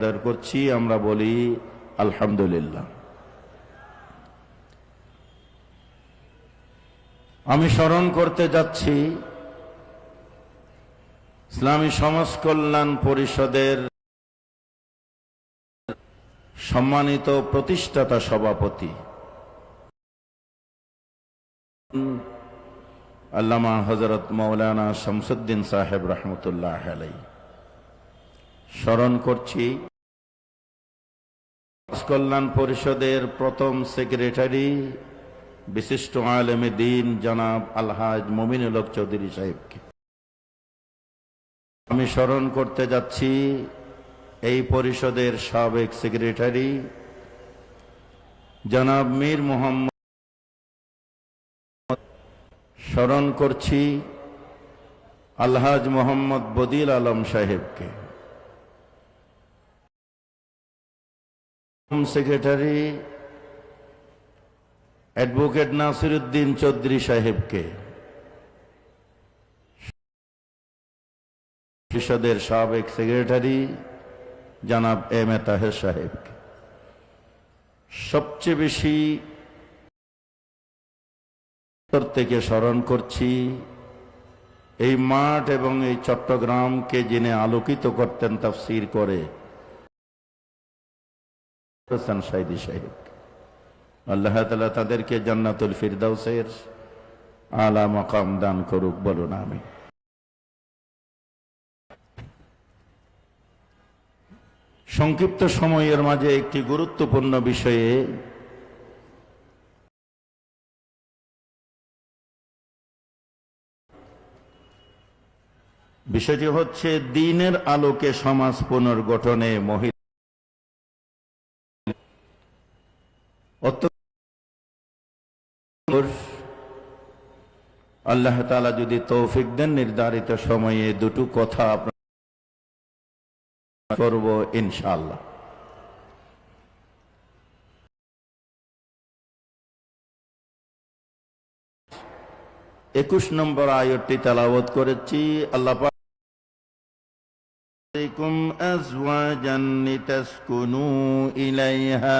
আদায় করছি, আমরা বলি আলহামদুলিল্লাহ। আমি স্মরণ করতে যাচ্ছি ইসলামী সমাজ কল্যাণ পরিষদের সম্মানিত প্রতিষ্ঠাতা সভাপতি, আল্লামা হজরত মৌলানা শামসুদ্দিন সাহেব রহমতুল্লাহ আলাই স্মরণ করছি কল্যাণ পরিষদের প্রথম সেক্রেটারি বিশিষ্ট আলেমে দিন জনাব আলহাজ মমিনুল হক চৌধুরী সাহেবকে। আমি স্মরণ করতে যাচ্ছি এই পরিষদের সাবেক সেক্রেটারি জনাব মীর মোহাম্মদ। স্মরণ করছি আলহাজ মোহাম্মদ বদিল আলম সাহেবকে। সেক্রেটারি অ্যাডভোকেট নাসিরুদ্দিন চৌধুরী সাহেবকে। পরিষদের সাবেক সেক্রেটারি জানাব এম এ তাহের সাহেবকে সবচেয়ে বেশি থেকে স্মরণ করছি, এই মাঠ এবং এই চট্টগ্রামকে যিনি আলোকিত করতেন তাফসির করে হোসেন সাইদি সাহেব। আল্লাহ তালা তাদেরকে জান্নাতুল ফিরদাউসের আলা মকাম দান করুক, বলুন আমি সংক্ষিপ্ত সময়ের মাঝে একটি গুরুত্বপূর্ণ বিষয়ে বিষয়টি হচ্ছে, দিনের আলোকে সমাজ পুনর্গঠনে মহিলা আল্লাহ তালা যদি তৌফিক দেন নির্ধারিত সময়ে দুটো কথা আপনার করব ইনশাআল্লাহ একুশ নম্বর আয়টি তেলাওয়াত করেছি আল্লাহ পাক عليكم أزواجا لتسكنوا إليها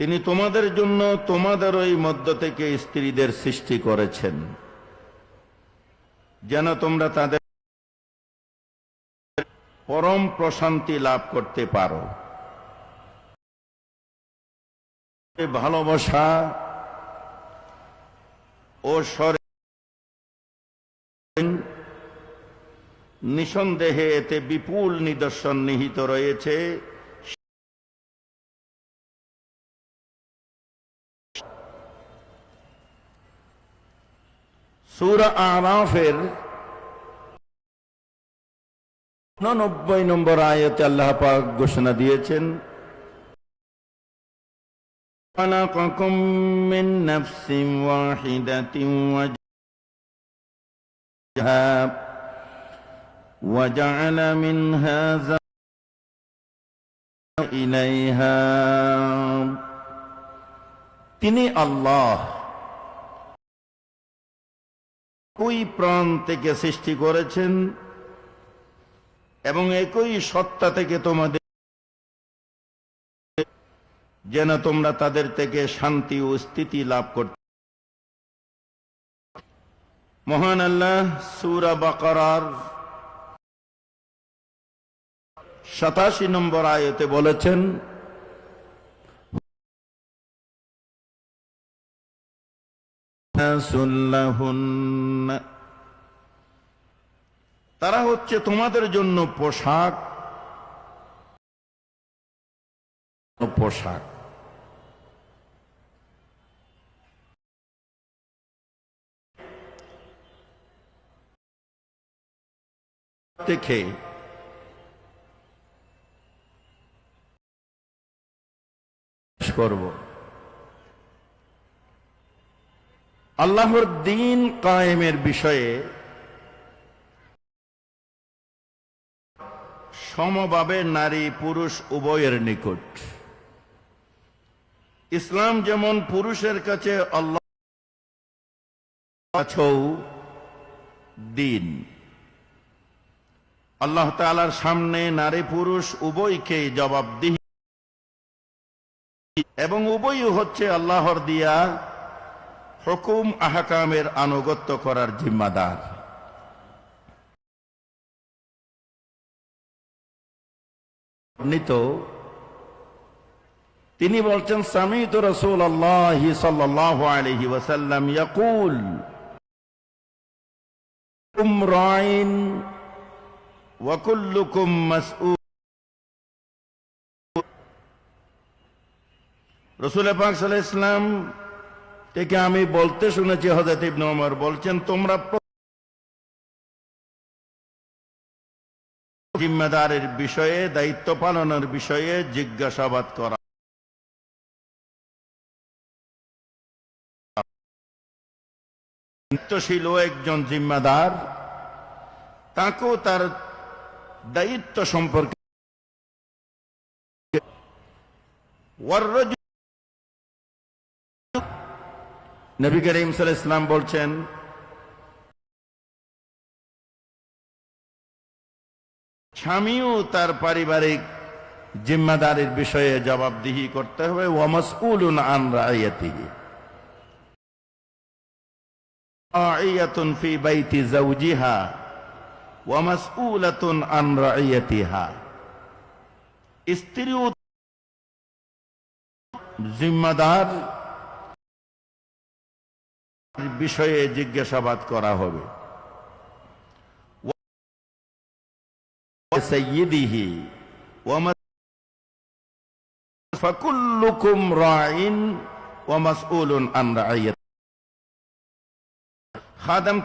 তিনি তোমাদের জন্য তোমাদের ওই মধ্য থেকে স্ত্রীদের সৃষ্টি করেছেন। যেন তোমরা তাদের পরম প্রশান্তি লাভ করতে পারো। ভালোবাসা ও নিঃসন্দেহে এতে বিপুল নিদর্শন নিহিত রয়েছে। সুরা আরাফের নব্বই নম্বর আয়তে আল্লাহ পাক ঘোষণা দিয়েছেন خلقكم من نفس واحدة وجعلها وجعل منها زوجها إليها তিনি আল্লাহ ওই প্রাণ থেকে সৃষ্টি করেছেন এবং একই সত্তা থেকে তোমাদের যেন তোমরা তাদের থেকে শান্তি ও স্থিতি লাভ করতে মহান আল্লাহ সুরা বাকারার সাতাশি নম্বর আয়তে বলেছেন তারা হচ্ছে তোমাদের জন্য পোশাক। পোশাক। দেখে। করব। আল্লাহর দিন কায়েমের বিষয়ে সমভাবে নারী, পুরুষ, উভয়ের নিকট। ইসলাম যেমন পুরুষের কাছে আল্লাহ দিন। আল্লাহ তালার সামনে নারী, পুরুষ, উভয়কে জবাবদিহি এবং উভয় হচ্ছে আল্লাহর দিয়া হুকুম আহকামের আনুগত্য করার জিম্মাদার। তিনি বলছেন সামিত রসুল আল্লাহ সাল্লাহ ইয়াকুল রাইন ইসলাম থেকে আমি বলতে শুনেছি হজরত ইবনে ওমর বলছেন, তোমরা জিম্মেদারের বিষয়ে, দায়িত্ব পালনের বিষয়ে জিজ্ঞাসাবাদ করা। দায়িত্বশীল একজন জিম্মাদার, তাকেও তার দায়িত্ব সম্পর্কে নবী করিম সাল ইসলাম বলছেন, স্বামীও তার পারিবারিক জিম্মাদারির বিষয়ে জবাবদিহি করতে হবে। ওয়ামাসউলুন আন রাইয়াতিহি। রাইয়াতুন জিম্মাদার বিষয়ে জিজ্ঞাসাবাদ করা হবে। সৈয়দিহি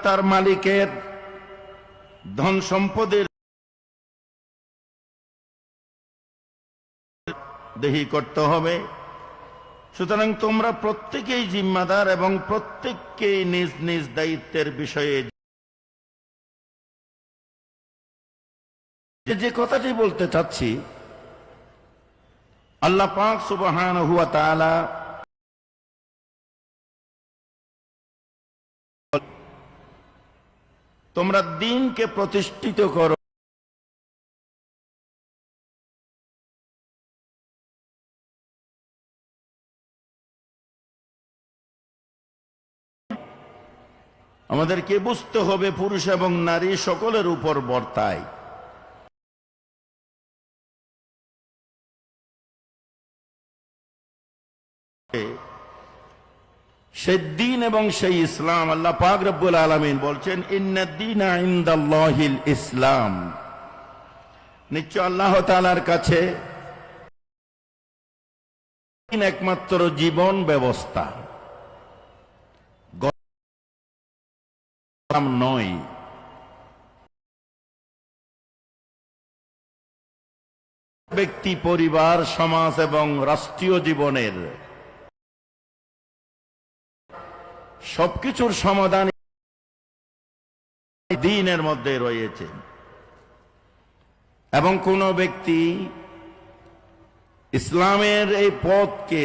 তার মালিকের ধন সম্পদের দেহি করতে হবে। সুতরাং তোমরা প্রত্যেকেই জিম্মাদার এবং প্রত্যেককেই নিজ নিজ দায়িত্বের বিষয়ে যে কথাটি বলতে চাচ্ছি, আল্লাহ পাক সুবহান হুয়া তাআলা তোমরা দিনকে প্রতিষ্ঠিত করো। আমাদেরকে বুঝতে হবে পুরুষ এবং নারী সকলের উপর বর্তায়। সে দিন এবং সেই ইসলাম আল্লাহ পাক রব্বুল আলমিন বলছেন ইন্দিন ইন্দাল্লাহিল ইসলাম। নিশ্চয় আল্লাহ তালার কাছে একমাত্র জীবন ব্যবস্থা। নয় ব্যক্তি, পরিবার, সমাজ এবং রাষ্ট্রীয় জীবনের সবকিছুর সমাধান দিনের মধ্যে রয়েছে। এবং কোন ব্যক্তি ইসলামের এই পথকে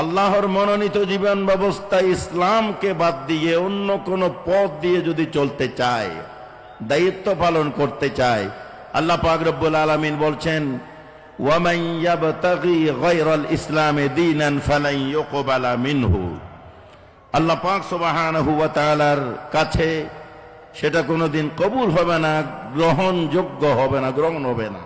আল্লাহর মনোনীত জীবন ব্যবস্থা ইসলামকে বাদ দিয়ে অন্য কোন পথ দিয়ে যদি চলতে চায়, দায়িত্ব পালন করতে চায়, আল্লাহ পাক রব্বুল আলমিন বলছেন ইসলামে দীনান ফালাই ইউকবালা মিনহু। আল্লাহ পাক সুবহানাহু কাছে সেটা কোনোদিন কবুল হবে না, গ্রহণযোগ্য হবে না, গ্রহণ হবে না।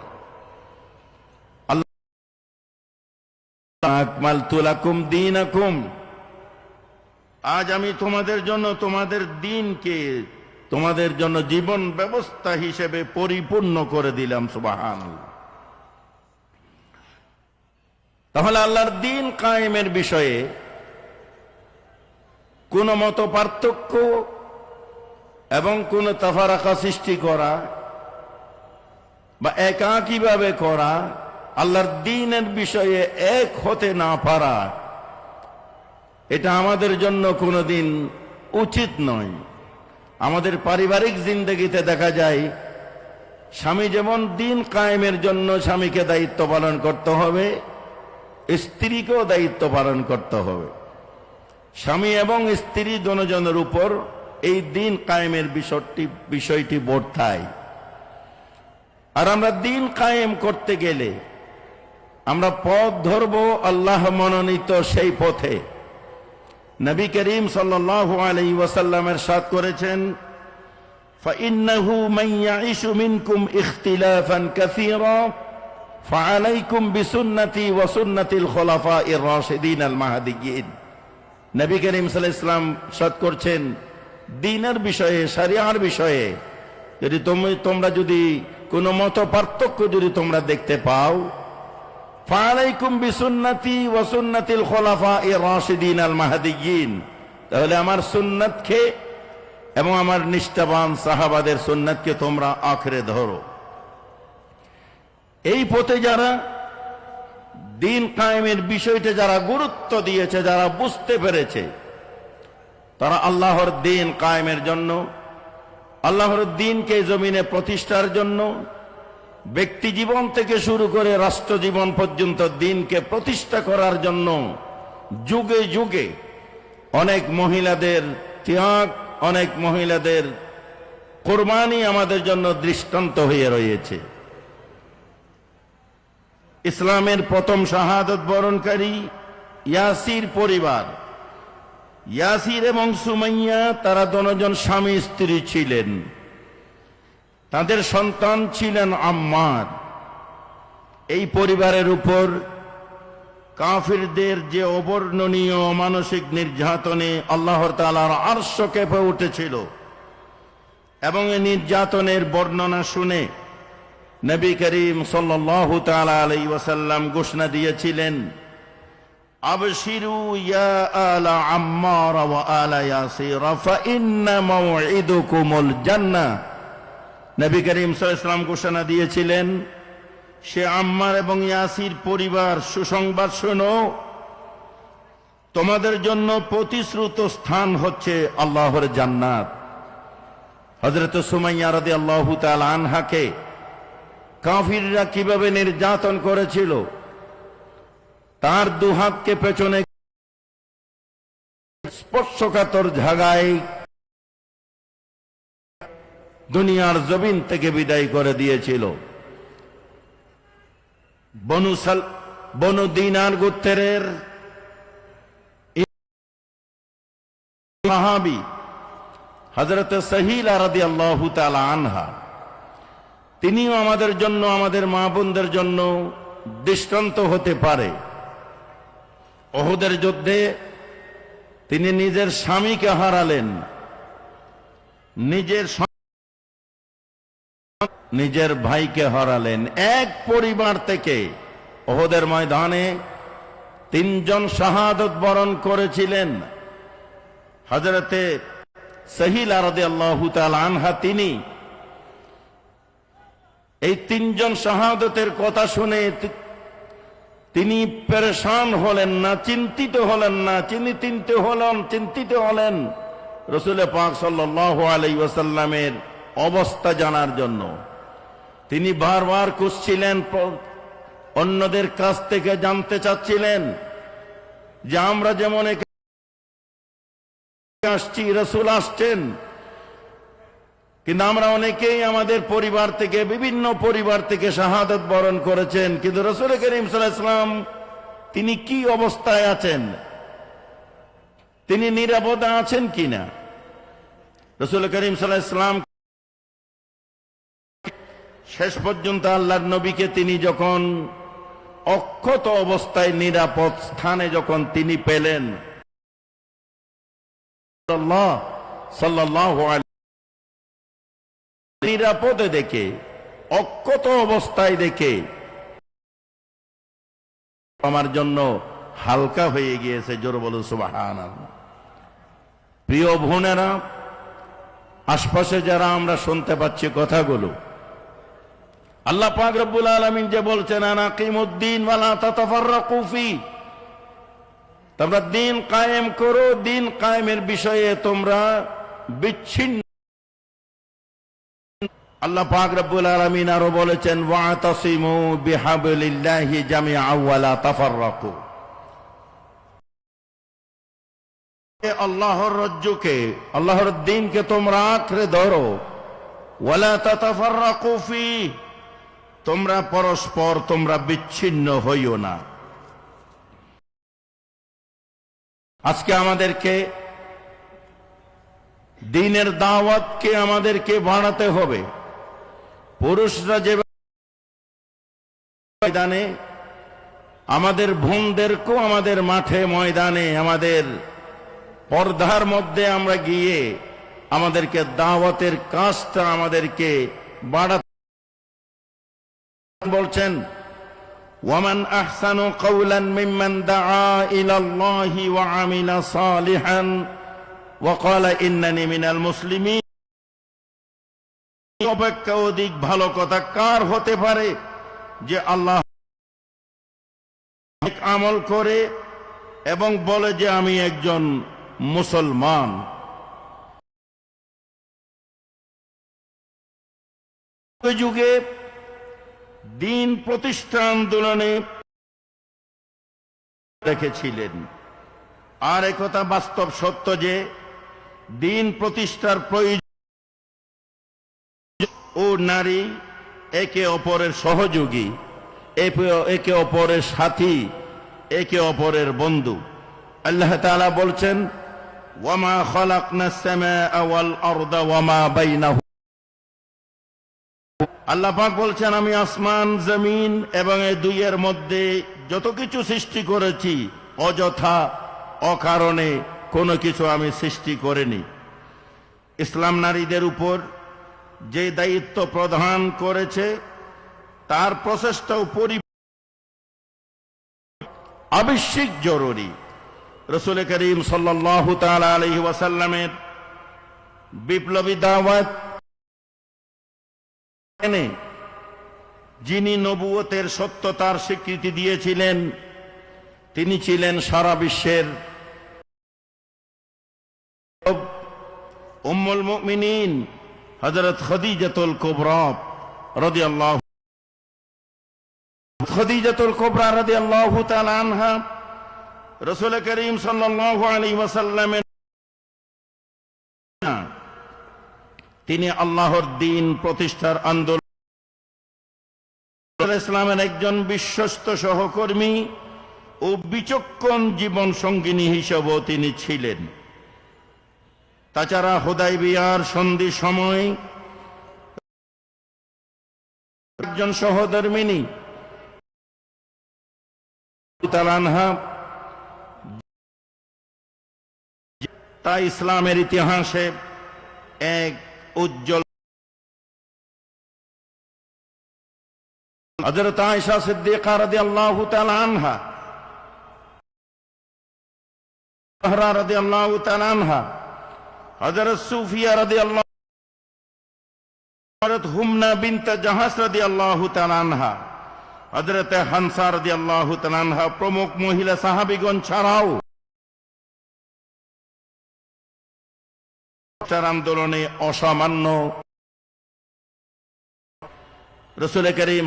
আজ আমি তোমাদের জন্য তোমাদের দিনকে তোমাদের জন্য জীবন ব্যবস্থা হিসেবে পরিপূর্ণ করে দিলাম সুবাহান তাহলে আল্লাহর দিন কায়েমের বিষয়ে কোন মত পার্থক্য এবং কোন তাফারাকা সৃষ্টি করা বা একাকীভাবে করা আল্লাহর দিনের বিষয়ে এক হতে না পারা, এটা আমাদের জন্য কোনোদিন উচিত নয়। আমাদের পারিবারিক জিন্দগিতে দেখা যায়, স্বামী যেমন দিন কায়েমের জন্য স্বামীকে দায়িত্ব পালন করতে হবে, স্ত্রীকেও দায়িত্ব পালন করতে হবে। স্বামী এবং স্ত্রী দুজনের উপর এই দিন কায়েমের বিষয়টি বিষয়টি বর্তায়। আর আমরা দিন কায়েম করতে গেলে আমরা পথ ধরব আল্লাহ মনোনীত সেই পথে নবী করিম সাল্লাল্লাহু আলাইহি ওয়াসাল্লামের সাথ করেছেন فإنه من يعيش منكم اختلافا كثيرا فعليكم بسنتي وسنة الخلفاء الراشدين المهديين নবী করিম সাল্লাল্লাহু আলাইহি ইসলাম সাথ করছেন দিনের বিষয়ে শরিয়ার বিষয়ে যদি তুমি তোমরা যদি কোনো মত পার্থক্য যদি তোমরা দেখতে পাও ফালাইকুম বিসুন্নতি ওয়া সুন্নাতিল খোলাফা এ রাশিদিন আল মাহাদিয়িন তাহলে আমার সুন্নাতকে এবং আমার নিষ্ঠাবান সাহাবাদের সুন্নাতকে তোমরা আখরে ধরো। এই পথে যারা দিন কায়েমের বিষয়টা যারা গুরুত্ব দিয়েছে, যারা বুঝতে পেরেছে, তারা আল্লাহর দিন কায়েমের জন্য, আল্লাহর দিনকে জমিনে প্রতিষ্ঠার জন্য ব্যক্তি জীবন থেকে শুরু করে রাষ্ট্র জীবন পর্যন্ত দিনকে প্রতিষ্ঠা করার জন্য যুগে যুগে অনেক মহিলাদের ত্যাগ, অনেক মহিলাদের কোরবানি আমাদের জন্য দৃষ্টান্ত হয়ে রয়েছে। ইসলামের প্রথম শাহাদত বরণকারী ইয়াসির পরিবার, ইয়াসির এবং সুমাইয়া, তারা দনজন স্বামী স্ত্রী ছিলেন। তাদের সন্তান ছিলেন আম্মার। এই পরিবারের উপর কাফিরদের যে অবর্ণনীয় মানসিক নির্যাতনে আল্লাহর তালার আর্শ কেঁপে উঠেছিল এবং এই নির্যাতনের বর্ণনা শুনে নবী করিম সাল্লাল্লাহু তাআলা আলাইহি ওয়াসাল্লাম ঘোষণা দিয়েছিলেন আলা আম্মার আলা ইয়াসির ফাইন্না জান্নাহ। নবী করিম সাল্লাল্লাহু ঘোষণা দিয়েছিলেন, সে আম্মার এবং ইয়াসির পরিবার সুসংবাদ শোনো, তোমাদের জন্য প্রতিশ্রুত স্থান হচ্ছে আল্লাহর জান্নাত। হযরত সুমাইয়া রাদিয়াল্লাহু তাআলা আনহাকে কাফিররা কীভাবে নির্যাতন করেছিল, তার দুহাতকে পেছনে স্পর্শকাতর ঝাগায় দুনিয়ার জমিন থেকে বিদায় করে দিয়েছিল। বনু সাল, বনু দিনার গোত্রের সাহাবি হজরত সহিল আরাদি আল্লাহ আনহা, তিনিও আমাদের জন্য, আমাদের মা বোনদের জন্য দৃষ্টান্ত হতে পারে। অহুদের যুদ্ধে তিনি নিজের স্বামীকে হারালেন। নিজের নিজের ভাইকে হারালেন। এক পরিবার থেকে অহদের ময়দানে তিনজন শাহাদত বরণ করেছিলেন। হজরতে সহিল আরদে আল্লাহ আনহা, তিনি এই তিনজন শাহাদতের কথা শুনে তিনি পরেশান হলেন না, চিন্তিত হলেন না তিনি চিন্তিত হলেন চিন্তিত হলেন। রসুল পাক সাল্লাহ আলাই ওয়াসাল্লামের অবস্থা জানার জন্য। তিনি বারবার খুঁজছিলেন, অন্যদের কাছ থেকে জানতে চাচ্ছিলেন যে আমরা যেমন আসছি, রসুল আসছেন, কিন্তু আমরা অনেকেই আমাদের পরিবার থেকে, বিভিন্ন পরিবার থেকে শাহাদত বরণ করেছেন। কিন্তু রসুল করিম সাল্লাম তিনি কি অবস্থায় আছেন? তিনি নিরাপদে আছেন কিনা? রসুল করিম সাল্লাম শেষ পর্যন্ত নবীকে তিনি যখন অক্ষত অবস্থায় নিরাপদ স্থানে যখন তিনি পেলেন নিরাপদে দেখে, অক্ষত অবস্থায় দেখে আমার জন্য হালকা হয়ে গিয়েছে, জোর বলো প্রিয় বোনেরা, আশপাশে যারা আমরা শুনতে পাচ্ছি কথাগুলো আল্লাহ পাক রব্বুল আলামিন যে বলছেন তোমরা দিন কায়েম করো, দিন কায়েমের বিষয়ে তোমরা বিচ্ছিন্ন। আল্লাহ পাক রব্বুল আলামিন আরও বলেছেন জামিআ ওয়ালা তাফাররাকু। এ আল্লাহর রজ্জুকে আল্লাহর দিনকে তোমরা আঁকড়ে ধরো। ওয়ালা তাতাফাররাকু ফি। তোমরা পরস্পর তোমরা বিচ্ছিন্ন হইও না। আজকে আমাদেরকে দিনের দাওয়াতকে আমাদেরকে বাড়াতে হবে। পুরুষরা যে ময়দানে, আমাদের বোনদেরকেও আমাদের মাঠে ময়দানে, আমাদের পর্দার মধ্যে আমরা গিয়ে আমাদেরকে দাওয়াতের কাজটা আমাদেরকে বাড়াতে বলছেন মিম্মান ওয়া আমিলা সালিহান ওয়া ক্বালা ইন্নানি মিনাল মুসলিমিন। অপেক্ষা অধিক ভালো কথা কার হতে পারে যে আল্লাহ আমল করে এবং বলে যে আমি একজন মুসলমান? যুগে দিন প্রতিষ্ঠা আন্দোলনে রেখেছিলেন আর একথা বাস্তব সত্য যে, দিন প্রতিষ্ঠার প্রয়োজন ও নারী একে অপরের সহযোগী, একে- অপরের সাথী, একে অপরের বন্ধু। আল্লাহ বলছেন ওয়ামা খালাকনা ওয়াল আরদা ওয়ামা বাইনাহু। আল্লাহ পাক বলছেন, আমি আসমান, জমিন এবং এই দুইয়ের মধ্যে যত কিছু সৃষ্টি করেছি, অযথা, অকারণে কোনো কিছু আমি সৃষ্টি করিনি। ইসলাম নারীদের উপর যে দায়িত্ব প্রদান করেছে, তার প্রচেষ্টাও পরি আবশ্যিক জরুরি। রসুল করিম সাল্লাহ তালা আলহি ওয়াসাল্লামের বিপ্লবী দাওয়াত এনে যিনি নবুয়তের সত্যতার স্বীকৃতি দিয়েছিলেন, তিনি ছিলেন সারা বিশ্বের উম্মুল মুমিনিন হযরত খদিজাতুল কুবরা রাদিয়াল্লাহু খদিজাতুল কুবরা রাদিয়াল্লাহু তাআলা আনহা, রাসূল করিম সাল্লাল্লাহু আলাইহি ওয়াসাল্লামের তিনি আল্লাহর দিন প্রতিষ্ঠার আন্দোলন ইসলামের একজন বিশ্বস্ত সহকর্মী ও বিচক্ষণ জীবন সঙ্গিনী হিসেবেও তিনি ছিলেন। তাছাড়া হোদাই বিয়ার সন্ধি সময় একজন সহধর্মিনী তা ইসলামের ইতিহাসে এক উজ্জ্বল। হযরত আয়েশা সিদ্দিকা রাদিয়াল্লাহু তাআলা আনহা। রাদিয়াল্লাহু তাআলা আনহা। হযরত সুফিয়া রাদিয়াল্লাহু হযরত হুমনা বিনত আনহা প্রমুখ মহিলা সাহাবীগণ ছাড়াও তার আন্দোলনে অসামান্য। রসুল করিম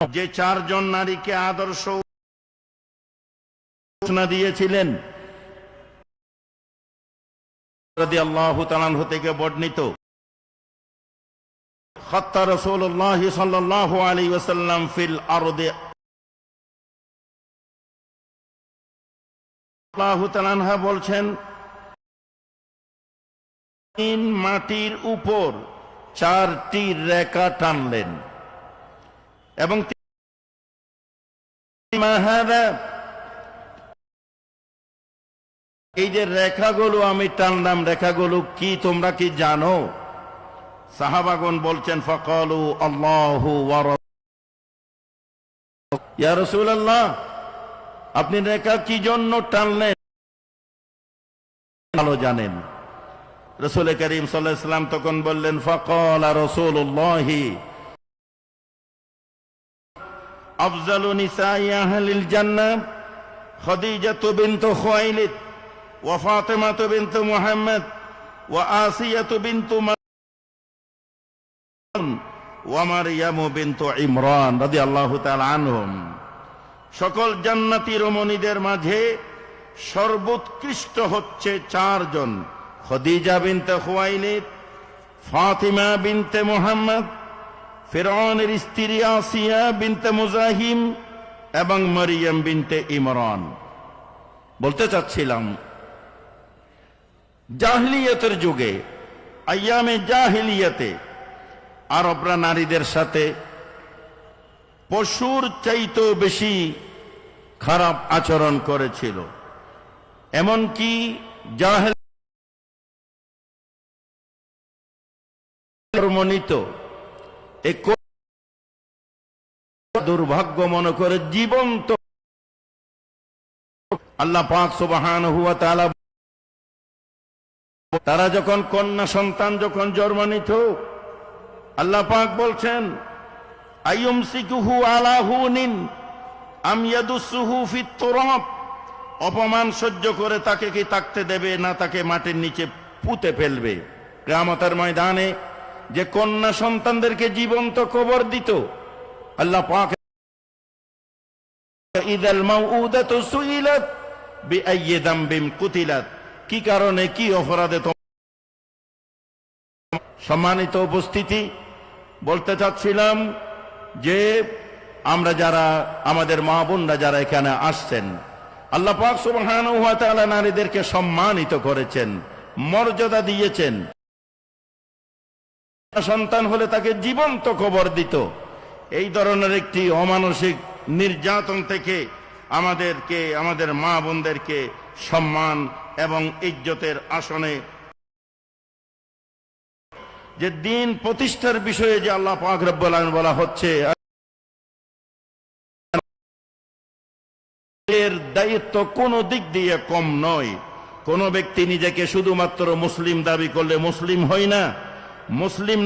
যে চারজন নারীকে আদর্শ ঘোষণা দিয়েছিলেন থেকে বর্ণিত, খত্তা রাসূলুল্লাহ সাল্লাল্লাহু আলাইহি ওয়াসাল্লাম ফিল বলছেন তিন মাটির উপর চারটি রেখা টানলেন। এবং এই যে রেখাগুলো আমি টানলাম, রেখাগুলো কি তোমরা কি জানো? সাহাবাগন বলছেন, ফকলু আল্লাহ আপনি রেখা কি জন্য টানলেন? ভালো জানেন। রসুল করিম সাল্লাম তখন বললেন, ফকল রসুল্লাহি আফজালু নিসাই আহলিল জান্নাহ, খাদিজাতু বিনতু খুয়াইলিদ, ওয়া ফাতিমাতু বিনতু মুহাম্মদ, ওয়া আসিয়াতু বিনতু ওয়া মারইয়ামু বিনতু ইমরান সকল জান্নাতি রমণীদের মাঝে সর্বোৎকৃষ্ট হচ্ছে চারজন। খদিজা বিনতে খুয়াইলিদ, ফাতিমা বিনতে মোহাম্মদ ফেরনের স্ত্রী আসিয়া বিনতে মুজাহিম এবং মরিয়ম বিনতে ইমরান। বলতে চাচ্ছিলাম, জাহলিয়তের যুগে, আয়ামে জাহিলিয়াতে আরবরা নারীদের সাথে পশুর চাইতেও বেশি খারাপ আচরণ করেছিল। এমনকি জাহেল মনিত এ ক- দুর্ভাগ্য মনে করে জীবন্ত। আল্লাহ পাক সুবাহান হুয়া তাআলা তারা যখন কন্যা সন্তান যখন জন্ম নিত আল্লাহ পাক বলছেন, আইয়ুমসিকুহু আলা হুনিন, আম ইয়াদুসুহু ফিত তুরাব। অপমান সহ্য করে তাকে কি তাকতে দেবে না তাকে মাটির নিচে পুঁতে ফেলবে। কিয়ামতের ময়দানে যে কন্যা সন্তানদেরকে জীবন্ত কবর দিত, আল্লাহ কি কারণে, কি অপরাধে সম্মানিত উপস্থিতি, বলতে চাচ্ছিলাম যে আমরা যারা, আমাদের মা বোনরা যারা এখানে আসছেন, আল্লাহ পাক সুবহানাহু ওয়া নারীদেরকে সম্মানিত করেছেন, মর্যাদা দিয়েছেন। সন্তান হলে তাকে জীবন্ত খবর দিত। এই ধরনের একটি অমানসিক নির্যাতন থেকে আমাদেরকে, আমাদের মা বোনদেরকে সম্মান এবং ইজ্জতের আসনে যে দিন প্রতিষ্ঠার বিষয়ে যে আল্লাহ পাক বলা হচ্ছে, এর দায়িত্ব কোনো দিক দিয়ে কম নয়। কোন ব্যক্তি নিজেকে শুধুমাত্র মুসলিম দাবি করলে মুসলিম হয় না। মুসলিম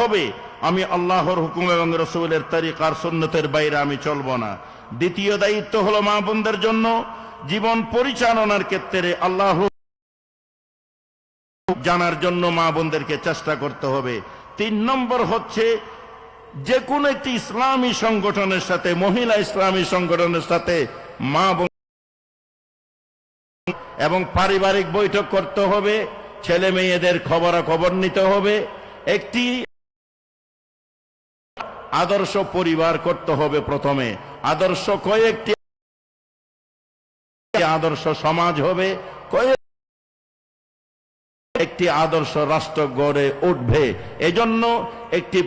হবে, আমি আল্লাহর হুকুম এবং রসুলের তারিকার সুন্নতের বাইরে আমি চলব না। দ্বিতীয় দায়িত্ব হলো মা বোনদের জন্য জীবন পরিচালনার ক্ষেত্রে আল্লাহ জানার জন্য মা বোনদেরকে চেষ্টা করতে হবে। তিন নম্বর হচ্ছে যে কোনো একটি ইসলামী সংগঠনের সাথে, মহিলা ইসলামী সংগঠনের সাথে মা এবং পারিবারিক বৈঠক করতে হবে, ছেলে মেয়েদের খবরাখবর নিতে হবে, একটি আদর্শ পরিবার করতে হবে প্রথমে। আদর্শ কয়েকটি আদর্শ সমাজ হবে একটি আদর্শ রাষ্ট্র গড়ে উঠবে। এজন্য একটি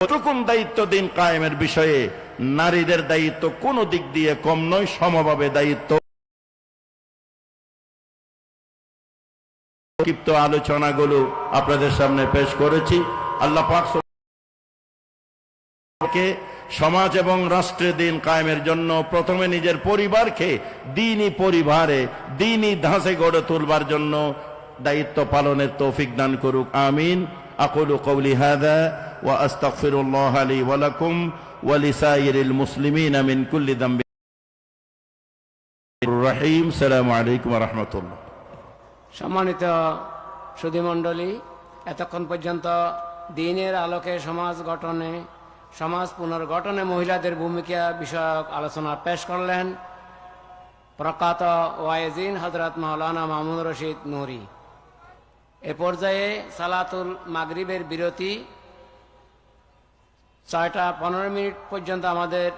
কতটুকুন দায়িত্ব দিন কায়েমের বিষয়ে। নারীদের দায়িত্ব কোন দিক দিয়ে কম নয়, সমভাবে দায়িত্ব সংক্ষিপ্ত আলোচনাগুলো আপনাদের সামনে পেশ করেছি। আল্লাহ পাক সমাজ এবং রাষ্ট্রে দিন কায়েমের জন্য প্রথমে নিজের পরিবারকে দিনই পরিবারে দিনই ধাঁচে গড়ে তুলবার জন্য দায়িত্ব পালনের তৌফিক দান করুক। আমিন। আকুলু কৌলি হাদা ওয়া আস্তাগফিরুল্লাহ লি ওয়া লাকুম ওয়া মুসলিমিন মিন কুল্লি যামবিন রহিম। সালামু আলাইকুম রাহমাতুল্লাহ। সম্মানিত সুধীমণ্ডলী, এতক্ষণ পর্যন্ত দিনের আলোকে সমাজ গঠনে, সমাজ পুনর্গঠনে মহিলাদের ভূমিকা বিষয়ক আলোচনা পেশ করলেন প্রখ্যাত ওয়াইজিন হজরত মাওলানা মামুন রশিদ নুরি। এ পর্যায়ে সালাতুল মাগরিবের বিরতি, ছয়টা পনেরো মিনিট পর্যন্ত আমাদের